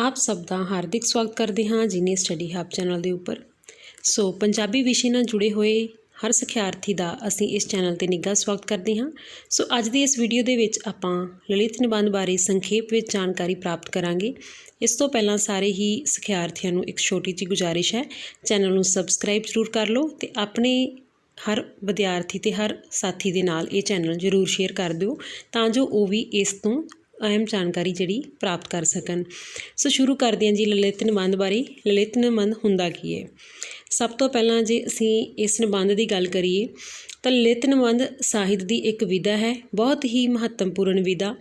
ਆਪ ਸਭ ਦਾ ਹਾਰਦਿਕ ਸਵਾਗਤ ਕਰਦੇ ਹਾਂ ਜੀਨੀ ਸਟੱਡੀ ਹੱਬ ਚੈਨਲ ਦੇ ਉੱਪਰ। ਸੋ ਪੰਜਾਬੀ ਵਿਸ਼ੇ ਨਾਲ ਜੁੜੇ ਹੋਏ ਹਰ ਸਿਖਿਆਰਥੀ ਦਾ ਅਸੀਂ ਇਸ ਚੈਨਲ ਤੇ ਨਿੱਘਾ ਸਵਾਗਤ ਕਰਦੇ ਹਾਂ। ਸੋ ਅੱਜ ਦੀ ਇਸ ਵੀਡੀਓ ਦੇ ਵਿੱਚ ਆਪਾਂ ਲਲਿਤ ਨਿਬੰਧ ਬਾਰੇ ਸੰਖੇਪ ਵਿੱਚ ਜਾਣਕਾਰੀ ਪ੍ਰਾਪਤ ਕਰਾਂਗੇ। ਇਸ ਤੋਂ ਪਹਿਲਾਂ ਸਾਰੇ ਹੀ ਸਿਖਿਆਰਥੀਆਂ ਨੂੰ ਇੱਕ ਛੋਟੀ ਜਿਹੀ ਗੁਜ਼ਾਰਿਸ਼ ਹੈ। ਚੈਨਲ ਨੂੰ ਸਬਸਕ੍ਰਾਈਬ ਜ਼ਰੂਰ ਕਰ ਲਓ ਤੇ ਆਪਣੇ ਹਰ ਵਿਦਿਆਰਥੀ ਤੇ ਹਰ ਸਾਥੀ ਦੇ ਨਾਲ ਇਹ ਚੈਨਲ ਜ਼ਰੂਰ ਸ਼ੇਅਰ ਕਰ ਦਿਓ ਤਾਂ ਜੋ ਉਹ ਵੀ ਇਸ ਤੋਂ ਅਹਿਮ ਜਾਣਕਾਰੀ ਜਿਹੜੀ ਪ੍ਰਾਪਤ ਕਰ ਸਕਣ। ਸੋ ਸ਼ੁਰੂ ਕਰਦੇ ਹਾਂ ਜੀ ਲਲਿਤ ਨਿਬੰਧ ਬਾਰੇ। ਲਲਿਤ ਨਿਬੰਧ ਹੁੰਦਾ ਕੀ ਹੈ ਸਭ ਤੋਂ ਪਹਿਲਾਂ ਜੇ ਅਸੀਂ ਇਸ ਨਿਬੰਧ ਦੀ ਗੱਲ ਕਰੀਏ, ਤਾਂ ਲਲਿਤ ਨਿਬੰਧ ਸਾਹਿਤ ਦੀ ਇੱਕ ਵਿਧਾ ਹੈ, ਬਹੁਤ ਹੀ ਮਹੱਤਵਪੂਰਨ ਵਿਧਾ।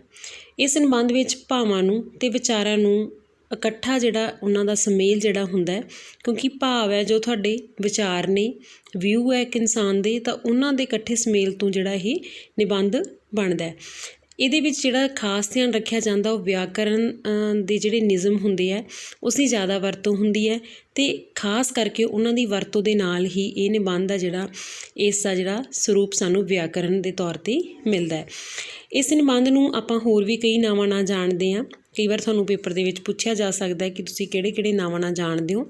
ਇਸ ਨਿਬੰਧ ਵਿੱਚ ਭਾਵਾਂ ਨੂੰ ਤੇ ਵਿਚਾਰਾਂ ਨੂੰ ਇਕੱਠਾ ਜਿਹੜਾ ਉਹਨਾਂ ਦਾ ਸੁਮੇਲ ਜਿਹੜਾ ਹੁੰਦਾ ਹੈ, ਕਿਉਂਕਿ ਭਾਵ ਹੈ ਜੋ ਤੁਹਾਡੇ ਵਿਚਾਰ ਨੇ, ਵਿਊ ਹੈ ਇੱਕ ਇਨਸਾਨ ਦੇ, ਤਾਂ ਉਹਨਾਂ ਦੇ ਇਕੱਠੇ ਸੁਮੇਲ ਤੋਂ ਜਿਹੜਾ ਇਹ ਨਿਬੰਧ ਬਣਦਾ ਇਹਦੇ ਵਿੱਚ ਜਿਹੜਾ ਖਾਸ ਧਿਆਨ ਰੱਖਿਆ ਜਾਂਦਾ, ਉਹ ਵਿਆਕਰਨ ਦੇ ਜਿਹੜੇ ਨਿਯਮ ਹੁੰਦੇ ਆ ਉਸ ਦੀ ਜ਼ਿਆਦਾ ਵਰਤੋਂ ਹੁੰਦੀ ਹੈ ਅਤੇ ਖਾਸ ਕਰਕੇ ਉਹਨਾਂ ਦੀ ਵਰਤੋਂ ਦੇ ਨਾਲ ਹੀ ਇਹ ਨਿਬੰਧ ਆ ਜਿਹੜਾ, ਇਸ ਦਾ ਜਿਹੜਾ ਸਰੂਪ ਸਾਨੂੰ ਵਿਆਕਰਨ ਦੇ ਤੌਰ ਤੇ ਮਿਲਦਾ ਹੈ। ਇਸ ਨਿਬੰਧ ਨੂੰ ਆਪਾਂ ਹੋਰ ਵੀ ਕਈ ਨਾਵਾਂ ਨਾਲ ਜਾਣਦੇ ਹਾਂ। ਕਈ ਵਾਰ ਤੁਹਾਨੂੰ ਪੇਪਰ ਦੇ ਵਿੱਚ ਪੁੱਛਿਆ ਜਾ ਸਕਦਾ ਹੈ ਕਿ ਤੁਸੀਂ ਕਿਹੜੇ ਕਿਹੜੇ ਨਾਵਾਂ ਨਾਲ ਜਾਣਦੇ ਹੋ।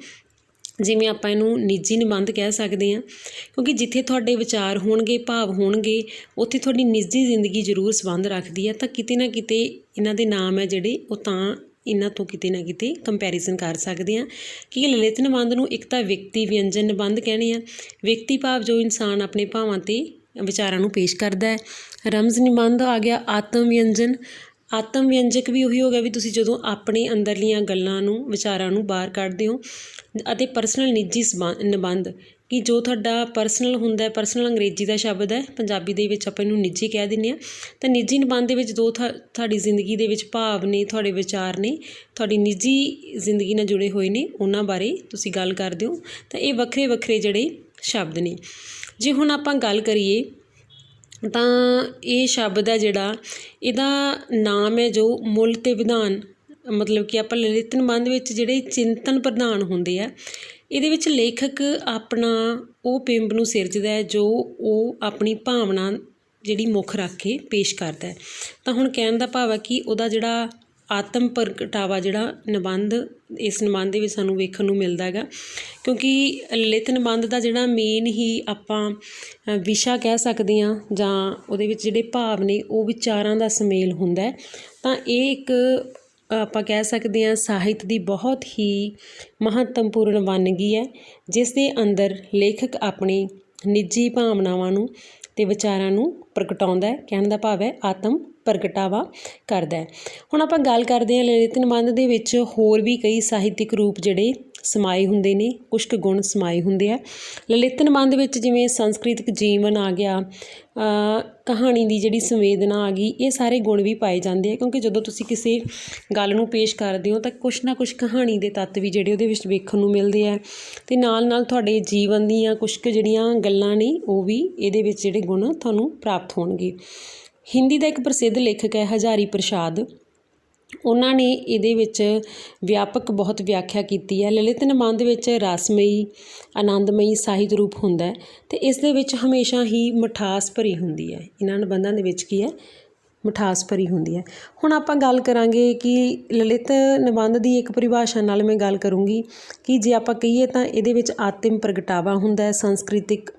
ਜਿਵੇਂ ਆਪਾਂ ਇਹਨੂੰ ਨਿੱਜੀ ਨਿਬੰਧ ਕਹਿ ਸਕਦੇ ਹਾਂ, ਕਿਉਂਕਿ ਜਿੱਥੇ ਤੁਹਾਡੇ ਵਿਚਾਰ ਹੋਣਗੇ, ਭਾਵ ਹੋਣਗੇ, ਉੱਥੇ ਤੁਹਾਡੀ ਨਿੱਜੀ ਜ਼ਿੰਦਗੀ ਜ਼ਰੂਰ ਸੰਬੰਧ ਰੱਖਦੀ ਹੈ, ਤਾਂ ਕਿਤੇ ਨਾ ਕਿਤੇ ਇਹਨਾਂ ਦੇ ਨਾਮ ਹੈ ਜਿਹੜੇ, ਉਹ ਤਾਂ ਇਹਨਾਂ ਤੋਂ ਕਿਤੇ ਨਾ ਕਿਤੇ ਕੰਪੈਰੀਜ਼ਨ ਕਰ ਸਕਦੇ ਹਾਂ ਕਿ ਲਲਿਤ ਨਿਬੰਧ ਨੂੰ ਇੱਕ ਤਾਂ ਵਿਅਕਤੀ ਵਿਅੰਜਨ ਨਿਬੰਧ ਕਹਿੰਦੇ ਆ, ਵਿਅਕਤੀ ਭਾਵ ਜੋ ਇਨਸਾਨ ਆਪਣੇ ਭਾਵਾਂ ਤੇ ਵਿਚਾਰਾਂ ਨੂੰ ਪੇਸ਼ ਕਰਦਾ ਹੈ, ਰਮਜ਼ ਨਿਬੰਧ ਆ ਗਿਆ ਆਤਮ ਵਿਅੰਜਨ ਆਤਮ ਵਿਅੰਜਕ ਵੀ ਉਹੀ ਹੋ ਗਿਆ ਵੀ ਤੁਸੀਂ ਜਦੋਂ ਆਪਣੇ ਅੰਦਰਲੀਆਂ ਗੱਲਾਂ ਨੂੰ, ਵਿਚਾਰਾਂ ਨੂੰ ਬਾਹਰ ਕੱਢਦੇ ਹੋ ਅਤੇ ਪਰਸਨਲ ਨਿੱਜੀ ਨਿਬੰਧ ਕਿ ਜੋ ਤੁਹਾਡਾ ਪਰਸਨਲ ਹੁੰਦਾ ਪਰਸਨਲ ਅੰਗਰੇਜ਼ੀ ਦਾ ਸ਼ਬਦ ਹੈ, ਪੰਜਾਬੀ ਦੇ ਵਿੱਚ ਆਪਾਂ ਇਹਨੂੰ ਨਿੱਜੀ ਕਹਿ ਦਿੰਦੇ ਹਾਂ, ਤਾਂ ਨਿੱਜੀ ਨਿਬੰਧ ਦੇ ਵਿੱਚ ਦੋ ਤੁਹਾਡੀ ਜ਼ਿੰਦਗੀ ਦੇ ਵਿੱਚ ਭਾਵ ਨੇ, ਤੁਹਾਡੇ ਵਿਚਾਰ ਨੇ, ਤੁਹਾਡੀ ਨਿੱਜੀ ਜ਼ਿੰਦਗੀ ਨਾਲ ਜੁੜੇ ਹੋਏ ਨੇ, ਉਹਨਾਂ ਬਾਰੇ ਤੁਸੀਂ ਗੱਲ ਕਰਦੇ ਹੋ, ਤਾਂ ਇਹ ਵੱਖਰੇ ਵੱਖਰੇ ਜਿਹੜੇ ਸ਼ਬਦ ਨੇ। ਜੇ ਹੁਣ ਆਪਾਂ ਗੱਲ ਕਰੀਏ ਤਾਂ ਇਹ ਸ਼ਬਦ ਹੈ ਜਿਹੜਾ, ਇਹਦਾ ਨਾਮ ਹੈ ਜੋ ਮੁੱਲ ਅਤੇ ਵਿਧਾਨ, ਮਤਲਬ ਕਿ ਆਪਾਂ ਲਲਿਤ ਨਿਬੰਧ ਵਿੱਚ ਜਿਹੜੇ ਚਿੰਤਨ ਪ੍ਰਧਾਨ ਹੁੰਦੇ ਆ, ਇਹਦੇ ਵਿੱਚ ਲੇਖਕ ਆਪਣਾ ਉਹ ਬਿੰਬ ਨੂੰ ਸਿਰਜਦਾ ਜੋ ਉਹ ਆਪਣੀ ਭਾਵਨਾ ਜਿਹੜੀ ਮੁੱਖ ਰੱਖ ਕੇ ਪੇਸ਼ ਕਰਦਾ ਤਾਂ ਹੁਣ ਕਹਿਣ ਦਾ ਭਾਵ ਹੈ ਕਿ ਉਹਦਾ ਜਿਹੜਾ ਆਤਮ ਪ੍ਰਗਟਾਵਾ ਜਿਹੜਾ ਨਿਬੰਧ, ਇਸ ਨਿਬੰਧ ਦੇ ਵਿੱਚ ਸਾਨੂੰ ਵੇਖਣ ਨੂੰ ਮਿਲਦਾ ਹੈਗਾ। ਕਿਉਂਕਿ ਲਲਿਤ ਨਿਬੰਧ ਦਾ ਜਿਹੜਾ ਮੇਨ ਹੀ ਆਪਾਂ ਵਿਸ਼ਾ ਕਹਿ ਸਕਦੇ ਹਾਂ ਜਾਂ ਉਹਦੇ ਵਿੱਚ ਜਿਹੜੇ ਭਾਵ ਨੇ, ਉਹ ਵਿਚਾਰਾਂ ਦਾ ਸੁਮੇਲ ਹੁੰਦਾ ਤਾਂ ਇਹ ਇੱਕ, ਆਪਾਂ ਕਹਿ ਸਕਦੇ ਹਾਂ ਸਾਹਿਤ ਦੀ ਬਹੁਤ ਹੀ ਮਹੱਤਵਪੂਰਨ ਵੰਨਗੀ ਹੈ, ਜਿਸ ਦੇ ਅੰਦਰ ਲੇਖਕ ਆਪਣੀ ਨਿੱਜੀ ਭਾਵਨਾਵਾਂ ਨੂੰ ਅਤੇ ਵਿਚਾਰਾਂ ਨੂੰ ਪ੍ਰਗਟਾਉਂਦਾ ਕਹਿਣ ਦਾ ਭਾਵ ਹੈ ਆਤਮ ਪ੍ਰਗਟਾਵਾ ਕਰਦਾ ਹੁਣ ਆਪਾਂ ਗੱਲ ਕਰਦੇ ਹਾਂ ਲਲਿਤ ਨਿਬੰਧ ਦੇ ਵਿੱਚ ਹੋਰ ਵੀ ਕਈ ਸਾਹਿਤਿਕ ਰੂਪ ਜਿਹੜੇ ਸਮਾਏ ਹੁੰਦੇ ਨੇ ਕੁਝ ਕੁ ਗੁਣ ਸਮਾਏ ਹੁੰਦੇ ਆ। ਲਲਿਤ ਨਿਬੰਧ ਵਿੱਚ ਜਿਵੇਂ ਸੰਸਕ੍ਰਿਤਕ ਜੀਵਨ ਆ ਗਿਆ ਕਹਾਣੀ ਦੀ ਜਿਹੜੀ ਸੰਵੇਦਨਾ ਆ ਗਈ, ਇਹ ਸਾਰੇ ਗੁਣ ਵੀ ਪਾਏ ਜਾਂਦੇ ਆ, ਕਿਉਂਕਿ ਜਦੋਂ ਤੁਸੀਂ ਕਿਸੇ ਗੱਲ ਨੂੰ ਪੇਸ਼ ਕਰਦੇ ਹੋ, ਤਾਂ ਕੁਛ ਨਾ ਕੁਛ ਕਹਾਣੀ ਦੇ ਤੱਤ ਵੀ ਜਿਹੜੇ ਉਹਦੇ ਵਿੱਚ ਵੇਖਣ ਨੂੰ ਮਿਲਦੇ ਆ। ਤੇ ਨਾਲ ਨਾਲ ਤੁਹਾਡੇ ਜੀਵਨ ਦੀਆਂ ਕੁਛ ਕੁ ਜਿਹੜੀਆਂ ਗੱਲਾਂ ਨੇ, ਉਹ ਵੀ ਇਹਦੇ ਵਿੱਚ ਜਿਹੜੇ ਗੁਣ ਤੁਹਾਨੂੰ ਪ੍ਰਾਪਤ ਹੋਣਗੇ। ਹਿੰਦੀ ਦਾ ਇੱਕ ਪ੍ਰਸਿੱਧ ਲੇਖਕ ਹੈ ਹਜ਼ਾਰੀ ਪ੍ਰਸਾਦ। ਉਹਨਾਂ ਨੇ ਇਹਦੇ ਵਿੱਚ ਵਿਆਪਕ ਬਹੁਤ ਵਿਆਖਿਆ ਕੀਤੀ ਹੈ। ਲਲਿਤ ਨਿਬੰਧ ਵਿੱਚ ਰਸਮਈ, ਆਨੰਦਮਈ ਸਾਹਿਤ ਰੂਪ ਹੁੰਦਾ ਅਤੇ ਇਸ ਦੇ ਵਿੱਚ ਹਮੇਸ਼ਾ ਹੀ ਮਿਠਾਸ ਭਰੀ ਹੁੰਦੀ ਹੈ। ਇਹਨਾਂ ਨਿਬੰਧਾਂ ਦੇ ਵਿੱਚ ਕੀ ਹੈ? ਮਿਠਾਸ ਭਰੀ ਹੁੰਦੀ ਹੈ। ਹੁਣ ਆਪਾਂ ਗੱਲ ਕਰਾਂਗੇ ਕਿ ਲਲਿਤ ਨਿਬੰਧ ਦੀ ਇੱਕ ਪਰਿਭਾਸ਼ਾ ਨਾਲ ਮੈਂ ਗੱਲ ਕਰੂੰਗੀ ਕਿ ਜੇ ਆਪਾਂ ਕਹੀਏ ਤਾਂ ਇਹਦੇ ਵਿੱਚ ਆਤਮ ਪ੍ਰਗਟਾਵਾ ਹੁੰਦਾ ਹੈ, ਸੰਸਕ੍ਰਿਤਿਕ,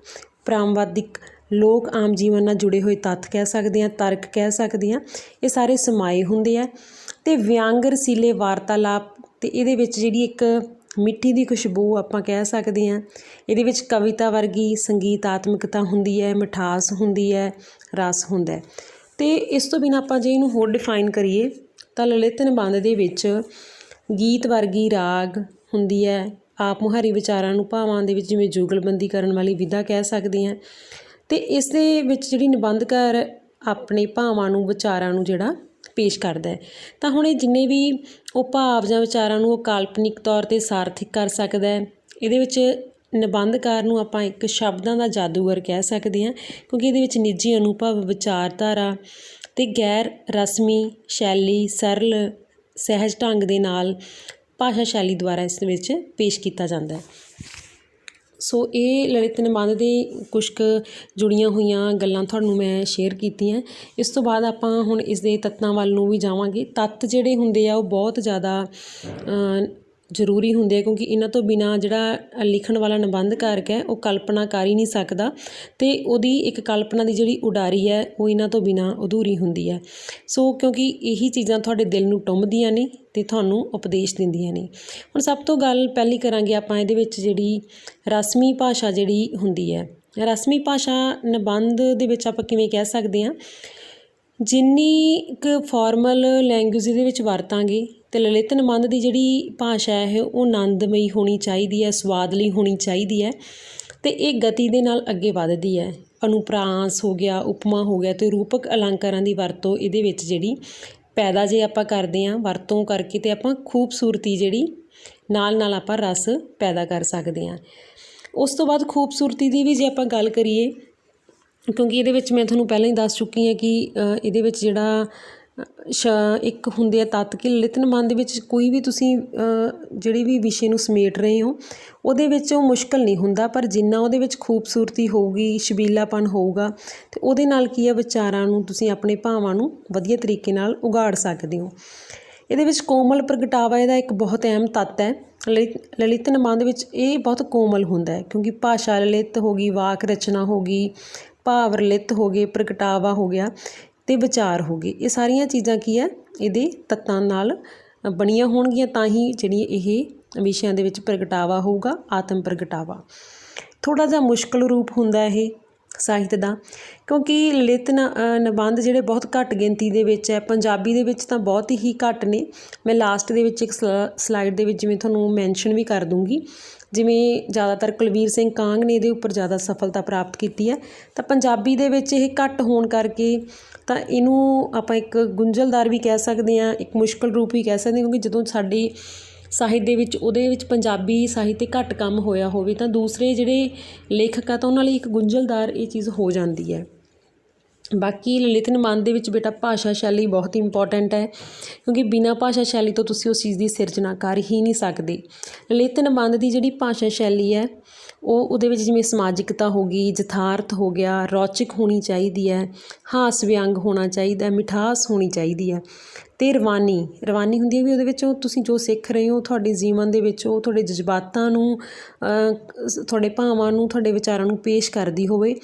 ਪ੍ਰਾਮਵਾਦਿਕ, ਲੋਕ ਆਮ ਜੀਵਨ ਨਾਲ ਜੁੜੇ ਹੋਏ ਤੱਥ ਕਹਿ ਸਕਦੇ ਹਾਂ, ਤਰਕ ਕਹਿ ਸਕਦੇ ਹਾਂ, ਇਹ ਸਾਰੇ ਸਮਾਏ ਹੁੰਦੇ ਆ। ਅਤੇ ਵਿਅੰਗ ਰਸੀਲੇ ਵਾਰਤਾਲਾਪ ਅਤੇ ਇਹਦੇ ਵਿੱਚ ਜਿਹੜੀ ਇੱਕ ਮਿੱਟੀ ਦੀ ਖੁਸ਼ਬੂ ਆਪਾਂ ਕਹਿ ਸਕਦੇ ਹਾਂ, ਇਹਦੇ ਵਿੱਚ ਕਵਿਤਾ ਵਰਗੀ ਸੰਗੀਤਾਤਮਕਤਾ ਹੁੰਦੀ ਹੈ, ਮਿਠਾਸ ਹੁੰਦੀ ਹੈ, ਰਸ ਹੁੰਦਾ ਅਤੇ ਇਸ ਤੋਂ ਬਿਨਾਂ ਆਪਾਂ ਜੇ ਇਹਨੂੰ ਹੋਰ ਡਿਫਾਈਨ ਕਰੀਏ, ਤਾਂ ਲਲਿਤ ਨਿਬੰਧ ਦੇ ਵਿੱਚ ਗੀਤ ਵਰਗੀ ਰਾਗ ਹੁੰਦੀ ਹੈ, ਆਪ ਮੁਹਾਰੀ ਵਿਚਾਰਾਂ ਨੂੰ ਭਾਵਾਂ ਦੇ ਵਿੱਚ ਜਿਵੇਂ ਜੁਗਲਬੰਦੀ ਕਰਨ ਵਾਲੀ ਵਿਧਾ ਕਹਿ ਸਕਦੇ ਹਾਂ। ਅਤੇ ਇਸ ਦੇ ਵਿੱਚ ਜਿਹੜੀ ਨਿਬੰਧਕਾਰ ਆਪਣੇ ਭਾਵਾਂ ਨੂੰ, ਵਿਚਾਰਾਂ ਨੂੰ ਜਿਹੜਾ ਪੇਸ਼ ਕਰਦਾ ਤਾਂ ਹੁਣ ਇਹ ਜਿੰਨੇ ਵੀ ਉਹ ਭਾਵ ਜਾਂ ਵਿਚਾਰਾਂ ਨੂੰ ਉਹ ਕਾਲਪਨਿਕ ਤੌਰ ਤੇ ਸਾਰਥਿਕ ਕਰ ਸਕਦਾ ਇਹਦੇ ਵਿੱਚ ਨਿਬੰਧਕਾਰ ਨੂੰ ਆਪਾਂ ਇੱਕ ਸ਼ਬਦਾਂ ਦਾ ਜਾਦੂਗਰ ਕਹਿ ਸਕਦੇ ਹਾਂ, ਕਿਉਂਕਿ ਇਹਦੇ ਵਿੱਚ ਨਿੱਜੀ ਅਨੁਭਵ, ਵਿਚਾਰਧਾਰਾ ਅਤੇ ਗੈਰ ਰਸਮੀ ਸ਼ੈਲੀ, ਸਰਲ, ਸਹਿਜ ਢੰਗ ਦੇ ਨਾਲ ਭਾਸ਼ਾ ਸ਼ੈਲੀ ਦੁਆਰਾ ਇਸ ਵਿੱਚ ਪੇਸ਼ ਕੀਤਾ ਜਾਂਦਾ ਸੋ ਇਹ ਲਲਿਤ ਨਿਬੰਧ ਦੇ ਕੁਛ ਕੁ ਜੁੜੀਆਂ ਹੋਈਆਂ ਗੱਲਾਂ ਤੁਹਾਨੂੰ ਮੈਂ ਸ਼ੇਅਰ ਕੀਤੀਆਂ। ਇਸ ਤੋਂ ਬਾਅਦ ਆਪਾਂ ਹੁਣ ਇਸ ਦੇ ਤੱਤਾਂ ਵੱਲ ਨੂੰ ਵੀ ਜਾਵਾਂਗੇ। ਤੱਤ ਜਿਹੜੇ ਹੁੰਦੇ ਆ ਉਹ ਬਹੁਤ ਜ਼ਿਆਦਾ ਜ਼ਰੂਰੀ ਹੁੰਦੇ ਆ ਕਿਉਂਕਿ ਇਹਨਾਂ ਤੋਂ ਬਿਨਾਂ ਜਿਹੜਾ ਲਿਖਣ ਵਾਲਾ ਨਿਬੰਧਕਾਰਕ ਹੈ, ਉਹ ਕਲਪਨਾ ਕਰ ਹੀ ਨਹੀਂ ਸਕਦਾ ਅਤੇ ਉਹਦੀ ਇੱਕ ਕਲਪਨਾ ਦੀ ਜਿਹੜੀ ਉਡਾਰੀ ਹੈ, ਉਹ ਇਹਨਾਂ ਤੋਂ ਬਿਨਾਂ ਅਧੂਰੀ ਹੁੰਦੀ ਹੈ। ਸੋ ਕਿਉਂਕਿ ਇਹੀ ਚੀਜ਼ਾਂ ਤੁਹਾਡੇ ਦਿਲ ਨੂੰ ਟੁੰਬਦੀਆਂ ਨੇ ਅਤੇ ਤੁਹਾਨੂੰ ਉਪਦੇਸ਼ ਦਿੰਦੀਆਂ ਨੇ। ਹੁਣ ਸਭ ਤੋਂ ਗੱਲ ਪਹਿਲੀ ਕਰਾਂਗੇ ਆਪਾਂ ਇਹਦੇ ਵਿੱਚ ਜਿਹੜੀ ਰਸਮੀ ਭਾਸ਼ਾ ਜਿਹੜੀ ਹੁੰਦੀ ਹੈ। ਰਸਮੀ ਭਾਸ਼ਾ ਨਿਬੰਧ ਦੇ ਵਿੱਚ ਆਪਾਂ ਕਿਵੇਂ ਕਹਿ ਸਕਦੇ ਹਾਂ? ਜਿੰਨੀ ਕੁ ਫੋਰਮਲ ਲੈਂਗੁਏਜ ਇਹਦੇ ਵਿੱਚ ਵਰਤਾਂਗੇ ਤੇ ਲਲਿਤ ਨਿਬੰਧ ਦੀ ਜਿਹੜੀ ਭਾਸ਼ਾ ਹੈ, ਉਹ ਆਨੰਦਮਈ ਹੋਣੀ ਚਾਹੀਦੀ ਹੈ, ਸਵਾਦਲੀ ਹੋਣੀ ਚਾਹੀਦੀ ਹੈ ਅਤੇ ਇਹ ਗਤੀ ਦੇ ਨਾਲ ਅੱਗੇ ਵੱਧਦੀ ਹੈ। ਅਨੁਪ੍ਰਾਸ ਹੋ ਗਿਆ, ਉਪਮਾ ਹੋ ਗਿਆ ਅਤੇ ਰੂਪਕ ਅਲੰਕਾਰਾਂ ਦੀ ਵਰਤੋਂ ਇਹਦੇ ਵਿੱਚ ਜਿਹੜੀ ਪੈਦਾ ਜੇ ਆਪਾਂ ਕਰਦੇ ਹਾਂ, ਵਰਤੋਂ ਕਰਕੇ ਤੇ ਆਪਾਂ ਖੂਬਸੂਰਤੀ ਜਿਹੜੀ ਨਾਲ ਨਾਲ ਆਪਾਂ ਰਸ ਪੈਦਾ ਕਰ ਸਕਦੇ ਹਾਂ। ਉਸ ਤੋਂ ਬਾਅਦ ਖੂਬਸੂਰਤੀ ਦੀ ਵੀ ਜੇ ਆਪਾਂ ਗੱਲ ਕਰੀਏ ਕਿਉਂਕਿ ਇਹਦੇ ਵਿੱਚ ਮੈਂ ਤੁਹਾਨੂੰ ਪਹਿਲਾਂ ਹੀ ਦੱਸ ਚੁੱਕੀ ਹਾਂ ਕਿ ਇਹਦੇ ਵਿੱਚ ਜਿਹੜਾ ਸ਼ ਇੱਕ ਹੁੰਦੇ ਆ ਤੱਤ ਕਿ ਲਲਿਤ ਨਿਬੰਧ ਦੇ ਵਿੱਚ ਕੋਈ ਵੀ ਤੁਸੀਂ ਅ, ਜਿਹੜੀ ਵੀ ਵਿਸ਼ੇ ਨੂੰ ਸਮੇਟ ਰਹੇ ਹੋ ਉਹਦੇ ਵਿੱਚ ਉਹ ਮੁਸ਼ਕਲ ਨਹੀਂ ਹੁੰਦਾ ਪਰ ਜਿੰਨਾ ਉਹਦੇ ਵਿੱਚ ਖੂਬਸੂਰਤੀ ਹੋਊਗੀ ਛਬੀਲਾਪਨ ਹੋਊਗਾ ਤੇ ਉਹਦੇ ਨਾਲ ਕੀ ਹੈ ਵਿਚਾਰਾਂ ਨੂੰ ਤੁਸੀਂ ਆਪਣੇ ਭਾਵਾਂ ਨੂੰ ਵਧੀਆ ਤਰੀਕੇ ਨਾਲ ਉਗਾੜ ਸਕਦੇ ਹੋ। ਇਹਦੇ ਵਿੱਚ ਕੋਮਲ ਪ੍ਰਗਟਾਵਾ ਇਹਦਾ ਇੱਕ ਬਹੁਤ ਅਹਿਮ ਤੱਤ ਹੈ। ਲਲਿਤ ਲਲਿਤ ਨਿਬੰਧ ਵਿੱਚ ਇਹ ਬਹੁਤ ਕੋਮਲ ਹੁੰਦਾ ਹੈ ਕਿਉਂਕਿ ਭਾਸ਼ਾ ਲਲਿਤ ਹੋ ਗਈ ਵਾਕ ਰਚਨਾ ਹੋ ਗਈ ਭਾਵ ਲਲਿਤ ਹੋ ਗਏ, ਪ੍ਰਗਟਾਵਾ ਹੋ ਗਿਆ ਅਤੇ ਵਿਚਾਰ ਹੋ ਗਏ। ਇਹ ਸਾਰੀਆਂ ਚੀਜ਼ਾਂ ਕੀ ਹੈ? ਇਹਦੇ ਤੱਤਾਂ ਨਾਲ ਬਣੀਆਂ ਹੋਣਗੀਆਂ, ਤਾਂ ਹੀ ਜਿਹੜੀ ਇਹ ਵਿਸ਼ਿਆਂ ਦੇ ਵਿੱਚ ਪ੍ਰਗਟਾਵਾ ਹੋਊਗਾ, ਆਤਮ ਪ੍ਰਗਟਾਵਾ। ਥੋੜ੍ਹਾ ਜਿਹਾ ਮੁਸ਼ਕਲ ਰੂਪ ਹੁੰਦਾ ਇਹ। ਸਾਹਿਤ ਦਾ, ਕਿਉਂਕਿ ਲਲਿਤ ਨ- ਨਿਬੰਧ ਜਿਹੜੇ ਬਹੁਤ ਘੱਟ ਗਿਣਤੀ ਦੇ ਵਿੱਚ ਹੈ, ਪੰਜਾਬੀ ਦੇ ਵਿੱਚ ਤਾਂ ਬਹੁਤ ਹੀ ਘੱਟ ਨੇ। ਮੈਂ ਲਾਸਟ ਦੇ ਵਿੱਚ ਇੱਕ ਸਲਾ ਸਲਾਈਡ ਦੇ ਵਿੱਚ ਜਿਵੇਂ ਤੁਹਾਨੂੰ ਮੈਂਸ਼ਨ ਵੀ ਕਰ ਦੂੰਗੀ। ਜਿਵੇਂ ਜ਼ਿਆਦਾਤਰ ਕੁਲਵੀਰ ਸਿੰਘ ਕਾਂਗ ਨੇ ਇਹਦੇ ਉੱਪਰ ਜ਼ਿਆਦਾ ਸਫਲਤਾ ਪ੍ਰਾਪਤ ਕੀਤੀ ਹੈ। ਤਾਂ ਪੰਜਾਬੀ ਦੇ ਵਿੱਚ ਇਹ ਘੱਟ ਹੋਣ ਕਰਕੇ ਤਾਂ ਇਹਨੂੰ ਆਪਾਂ ਇੱਕ ਗੁੰਝਲਦਾਰ ਵੀ ਕਹਿ ਸਕਦੇ ਹਾਂ, ਇੱਕ ਮੁਸ਼ਕਲ ਰੂਪ ਵੀ ਕਹਿ ਸਕਦੇ ਹਾਂ, ਕਿਉਂਕਿ ਜਦੋਂ ਸਾਡੀ ਸਾਹਿਤ ਦੇ ਵਿੱਚ, ਉਹਦੇ ਵਿੱਚ ਪੰਜਾਬੀ ਸਾਹਿਤ 'ਤੇ ਘੱਟ ਕੰਮ ਹੋਇਆ ਹੋਵੇ ਤਾਂ ਦੂਸਰੇ ਜਿਹੜੇ ਲੇਖਕ ਆ ਤਾਂ ਉਹਨਾਂ ਲਈ ਇੱਕ ਗੁੰਝਲਦਾਰ ਇਹ ਚੀਜ਼ ਹੋ ਜਾਂਦੀ ਹੈ। ਬਾਕੀ ਲਲਿਤ ਨਿਬੰਧ ਦੇ ਵਿੱਚ ਬੇਟਾ ਭਾਸ਼ਾ ਸ਼ੈਲੀ ਬਹੁਤ ਇੰਪੋਰਟੈਂਟ ਹੈ, ਕਿਉਂਕਿ ਬਿਨਾਂ ਭਾਸ਼ਾ ਸ਼ੈਲੀ ਤੋਂ ਤੁਸੀਂ ਉਸ ਚੀਜ਼ ਦੀ ਸਿਰਜਣਾ ਕਰ ਹੀ ਨਹੀਂ ਸਕਦੇ। ਲਲਿਤ ਨਿਬੰਧ ਦੀ ਜਿਹੜੀ ਭਾਸ਼ਾ ਸ਼ੈਲੀ ਹੈ, ਉਹ ਉਹਦੇ ਵਿੱਚ ਜਿਵੇਂ ਸਮਾਜਿਕਤਾ ਹੋ ਗਈ, ਯਥਾਰਥ ਹੋ ਗਿਆ, ਰੌਚਕ ਹੋਣੀ ਚਾਹੀਦੀ ਹੈ, ਹਾਸ ਵਿਅੰਗ ਹੋਣਾ ਚਾਹੀਦਾ, ਮਿਠਾਸ ਹੋਣੀ ਚਾਹੀਦੀ ਹੈ। ਤੇ ਰਵਾਨੀ ਰਵਾਨੀ ਹੁੰਦੀ ਹੈ ਵੀ ਉਹਦੇ ਵਿੱਚੋਂ ਤੁਸੀਂ ਜੋ ਸਿੱਖ ਰਹੇ ਹੋ, ਤੁਹਾਡੇ ਜੀਵਨ ਦੇ ਵਿੱਚ ਉਹ ਤੁਹਾਡੇ ਜਜ਼ਬਾਤਾਂ ਨੂੰ ਤੁਹਾਡੇ ਭਾਵਾਂ ਨੂੰ, ਤੁਹਾਡੇ ਵਿਚਾਰਾਂ ਨੂੰ ਪੇਸ਼ ਕਰਦੀ ਹੋਵੇ।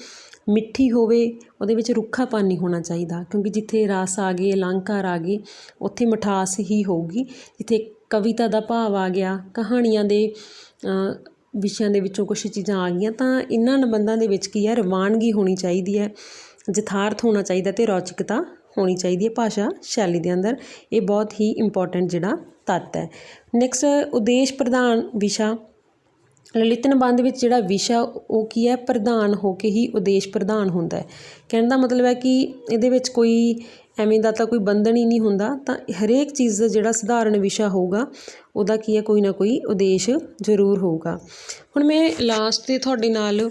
ਮਿੱਠੀ ਹੋਵੇ, ਉਹਦੇ ਵਿੱਚ ਰੁੱਖਾਪਨ ਨਹੀਂ ਹੋਣਾ ਚਾਹੀਦਾ, ਕਿਉਂਕਿ ਜਿੱਥੇ ਰਸ ਆ ਗਏ, ਅਲੰਕਾਰ ਆ ਗਏ, ਉੱਥੇ ਮਿਠਾਸ ਹੀ ਹੋਊਗੀ। ਜਿੱਥੇ ਕਵਿਤਾ ਦਾ ਭਾਵ ਆ ਗਿਆ, ਕਹਾਣੀਆਂ ਦੇ ਵਿਸ਼ਿਆਂ ਦੇ ਵਿੱਚੋਂ ਕੁਝ ਚੀਜ਼ਾਂ ਆ ਗਈਆਂ, ਤਾਂ ਇਹਨਾਂ ਨਿਬੰਧਾਂ ਦੇ ਵਿੱਚ ਕੀ ਹੈ? ਰਵਾਨਗੀ ਹੋਣੀ ਚਾਹੀਦੀ ਹੈ, ਯਥਾਰਥ ਹੋਣਾ ਚਾਹੀਦਾ ਤੇ ਰੌਚਕਤਾ ਹੋਣੀ ਚਾਹੀਦੀ ਹੈ ਭਾਸ਼ਾ ਸ਼ੈਲੀ ਦੇ ਅੰਦਰ। ਇਹ ਬਹੁਤ ਹੀ ਇੰਪੋਰਟੈਂਟ ਜਿਹੜਾ ਤੱਤ ਹੈ। ਨੈਕਸਟ ਉਦੇਸ਼ ਪ੍ਰਧਾਨ ਵਿਸ਼ਾ ਲਲਿਤ ਨਿਬੰਧ ਵਿੱਚ ਜਿਹੜਾ ਵਿਸ਼ਾ ਉਹ ਕੀ ਹੈ? ਪ੍ਰਧਾਨ ਹੋ ਕੇ ਹੀ ਉਦੇਸ਼ ਪ੍ਰਧਾਨ ਹੁੰਦਾ ਕਹਿਣ ਦਾ ਮਤਲਬ ਹੈ ਕਿ ਇਹਦੇ ਵਿੱਚ ਕੋਈ ਐਵੇਂ ਦਾ ਤਾਂ ਕੋਈ ਬੰਧਨ ਹੀ ਨਹੀਂ ਹੁੰਦਾ, ਤਾਂ ਹਰੇਕ ਚੀਜ਼ ਦਾ ਜਿਹੜਾ ਸਧਾਰਨ ਵਿਸ਼ਾ ਹੋਊਗਾ, ਉਹਦਾ ਕੀ ਹੈ? ਕੋਈ ਨਾ ਕੋਈ ਉਦੇਸ਼ ਜ਼ਰੂਰ ਹੋਊਗਾ। ਹੁਣ ਮੈਂ ਲਾਸਟ ਤੇ ਤੁਹਾਡੇ ਨਾਲ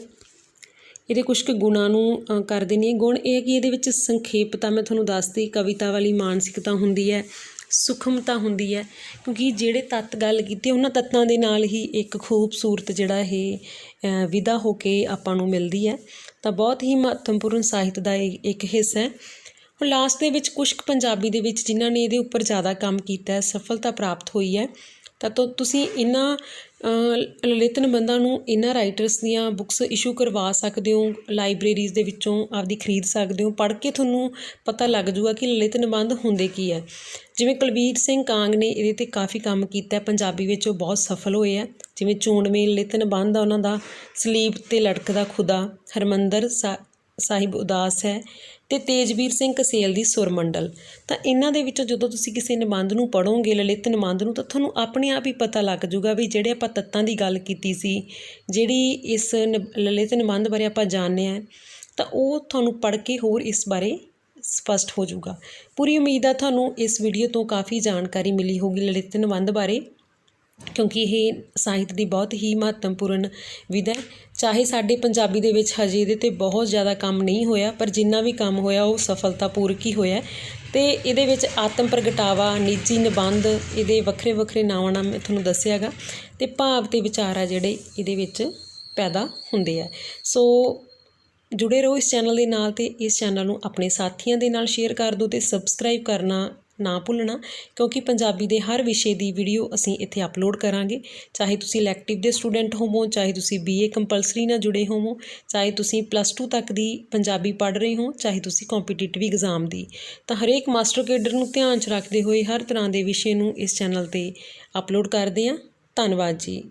ਇਹਦੇ ਕੁਝ ਕੁ ਗੁਣਾਂ ਨੂੰ ਕਰ ਦਿੰਦੀ ਹਾਂ। ਗੁਣ ਇਹ ਹੈ ਕਿ ਇਹਦੇ ਵਿੱਚ ਸੰਖੇਪਤਾ, ਮੈਂ ਤੁਹਾਨੂੰ ਦੱਸਦੀ, ਕਵਿਤਾ ਵਾਲੀ ਮਾਨਸਿਕਤਾ ਹੁੰਦੀ ਹੈ। ਸੂਖਮਤਾ ਹੁੰਦੀ ਹੈ ਕਿਉਂਕਿ ਜਿਹੜੇ ਤੱਤ ਗੱਲ ਕੀਤੀ ਉਹਨਾਂ ਤੱਤਾਂ ਦੇ ਨਾਲ ਹੀ ਇੱਕ ਖੂਬਸੂਰਤ ਜਿਹੜਾ ਇਹ ਅ, ਵਿਧਾ ਹੋ ਕੇ ਆਪਾਂ ਨੂੰ ਮਿਲਦੀ ਹੈ। ਤਾਂ ਬਹੁਤ ਹੀ ਮਹੱਤਵਪੂਰਨ ਸਾਹਿਤ ਦਾ ਇੱਕ ਹਿੱਸਾ ਹੈ। ਹੁਣ ਲਾਸਟ ਦੇ ਵਿੱਚ ਕੁਝ ਕੁ ਪੰਜਾਬੀ ਦੇ ਵਿੱਚ ਜਿਨ੍ਹਾਂ ਨੇ ਇਹਦੇ ਉੱਪਰ ਜ਼ਿਆਦਾ ਕੰਮ ਕੀਤਾ ਹੈ ਸਫਲਤਾ ਪ੍ਰਾਪਤ ਹੋਈ ਹੈ। ਤਾਂ ਤੋ ਤੁਸੀਂ ਇਹਨਾਂ ਲਲਿਤ ਨਿਬੰਧਾਂ ਨੂੰ ਇਹਨਾਂ ਰਾਈਟਰਸ ਦੀਆਂ ਬੁੱਕਸ ਇਸ਼ੂ ਕਰਵਾ ਸਕਦੇ ਹੋ ਲਾਇਬ੍ਰੇਰੀਜ਼ ਦੇ ਵਿੱਚੋਂ ਆਪਦੀ ਖਰੀਦ ਸਕਦੇ ਹੋ। ਪੜ੍ਹ ਕੇ ਤੁਹਾਨੂੰ ਪਤਾ ਲੱਗ ਜੂਗਾ ਕਿ ਲਲਿਤ ਨਿਬੰਧ ਹੁੰਦੇ ਕੀ ਹੈ। ਜਿਵੇਂ ਕੁਲਬੀਰ ਸਿੰਘ ਕਾਂਗ ਨੇ ਇਹਦੇ ਤੇ ਕਾਫੀ ਕੰਮ ਕੀਤਾ ਪੰਜਾਬੀ ਵਿੱਚ ਉਹ ਬਹੁਤ ਸਫਲ ਹੋਏ ਆ ਜਿਵੇਂ ਚੋਣਵੇਂ ਲਲਿਤ ਨਿਬੰਧ ਆ ਉਹਨਾਂ ਦਾ ਸਲੀਬ ਤੇ ਲਟਕਦਾ ਖੁਦਾ, ਹਰਮੰਦਰ ਸਾ ਸਾਹਿਬ ਉਦਾਸ ਹੈ ਤੇ ਤੇਜਵੀਰ ਸਿੰਘ ਕਸੇਲ ਦੀ ਸੁਰਮੰਡਲ। ਤਾਂ ਇਹਨਾਂ ਦੇ ਵਿੱਚੋਂ ਜਦੋਂ ਤੁਸੀਂ ਕਿਸੇ ਨਿਬੰਧ ਨੂੰ ਪੜ੍ਹੋਗੇ, ਲਲਿਤ ਨਿਬੰਧ ਨੂੰ, ਤਾਂ ਤੁਹਾਨੂੰ ਆਪਣੇ ਆਪ ਹੀ ਪਤਾ ਲੱਗ ਜੂਗਾ ਵੀ ਜਿਹੜੇ ਆਪਾਂ ਤੱਤਾਂ ਦੀ ਗੱਲ ਕੀਤੀ ਸੀ, ਜਿਹੜੀ ਇਸ ਨਿਬ- ਲਲਿਤ ਨਿਬੰਧ ਬਾਰੇ ਆਪਾਂ ਜਾਣਦੇ ਆ ਤਾਂ ਉਹ ਤੁਹਾਨੂੰ ਪੜ੍ਹ ਕੇ ਹੋਰ ਇਸ ਬਾਰੇ ਸਪਸ਼ਟ ਹੋ ਜਾਊਗਾ। ਪੂਰੀ ਉਮੀਦ ਆ ਤੁਹਾਨੂੰ ਇਸ ਵੀਡੀਓ ਤੋਂ ਕਾਫੀ ਜਾਣਕਾਰੀ ਮਿਲੀ ਹੋਗੀ ਲਲਿਤ ਨਿਬੰਧ ਬਾਰੇ। ਕਿਉਂਕਿ ਇਹ ਸਾਹਿਤ ਦੀ ਬਹੁਤ ਹੀ ਮਹੱਤਵਪੂਰਨ ਵਿਧਾ ਹੈ। ਚਾਹੇ ਸਾਡੇ ਪੰਜਾਬੀ ਦੇ ਵਿੱਚ ਹਜੇ ਇਹਦੇ ਤੇ ਬਹੁਤ ਜ਼ਿਆਦਾ ਕੰਮ ਨਹੀਂ ਹੋਇਆ, ਪਰ ਜਿੰਨਾ ਵੀ ਕੰਮ ਹੋਇਆ, ਉਹ ਸਫਲਤਾਪੂਰਕ ਹੀ ਹੋਇਆ ਅਤੇ ਇਹਦੇ ਵਿੱਚ ਆਤਮ ਪ੍ਰਗਟਾਵਾ ਨਿੱਜੀ ਨਿਬੰਧ, ਇਹਦੇ ਵੱਖਰੇ ਵੱਖਰੇ ਨਾਵਾਂ ਨਾਲ ਮੈਂ ਤੁਹਾਨੂੰ ਦੱਸਿਆ ਦੱਸਿਆਗਾ ਅਤੇ ਭਾਵ ਅਤੇ ਵਿਚਾਰ ਆ ਜਿਹੜੇ ਇਹਦੇ ਵਿੱਚ ਪੈਦਾ ਹੁੰਦੇ ਆ। ਸੋ ਜੁੜੇ ਰਹੋ ਇਸ ਚੈਨਲ ਦੇ ਨਾਲ ਅਤੇ ਇਸ ਚੈਨਲ ਨੂੰ ਆਪਣੇ ਸਾਥੀਆਂ ਦੇ ਨਾਲ ਸ਼ੇਅਰ ਕਰ ਦਿਓ ਅਤੇ ਸਬਸਕ੍ਰਾਈਬ ਕਰਨਾ ਨਾ ਭੁੱਲਣਾ, ਕਿਉਂਕਿ ਪੰਜਾਬੀ ਦੇ ਹਰ ਵਿਸ਼ੇ ਦੀ ਵੀਡੀਓ ਅਸੀਂ ਇੱਥੇ ਅਪਲੋਡ ਕਰਾਂਗੇ। ਚਾਹੇ ਤੁਸੀਂ ਇਲੈਕਟਿਵ ਦੇ ਸਟੂਡੈਂਟ ਹੋਵੋ, ਚਾਹੇ ਤੁਸੀਂ ਬੀਏ ਕੰਪਲਸਰੀ ਨਾਲ ਜੁੜੇ ਹੋਵੋ, ਚਾਹੇ ਤੁਸੀਂ ਪਲੱਸ 2 ਤੱਕ ਦੀ ਪੰਜਾਬੀ ਪੜ੍ਹ ਰਹੇ ਹੋ, ਚਾਹੇ ਤੁਸੀਂ ਕੰਪੀਟੀਟਿਵ ਐਗਜ਼ਾਮ ਦੀ। ਤਾਂ ਹਰੇਕ ਮਾਸਟਰ ਕੇਡਰ ਨੂੰ ਧਿਆਨ 'ਚ ਰੱਖਦੇ ਹੋਏ ਹਰ ਤਰ੍ਹਾਂ ਦੇ ਵਿਸ਼ੇ ਨੂੰ ਇਸ ਚੈਨਲ ਤੇ ਅਪਲੋਡ ਕਰਦੇ ਹਾਂ। ਧੰਨਵਾਦ ਜੀ।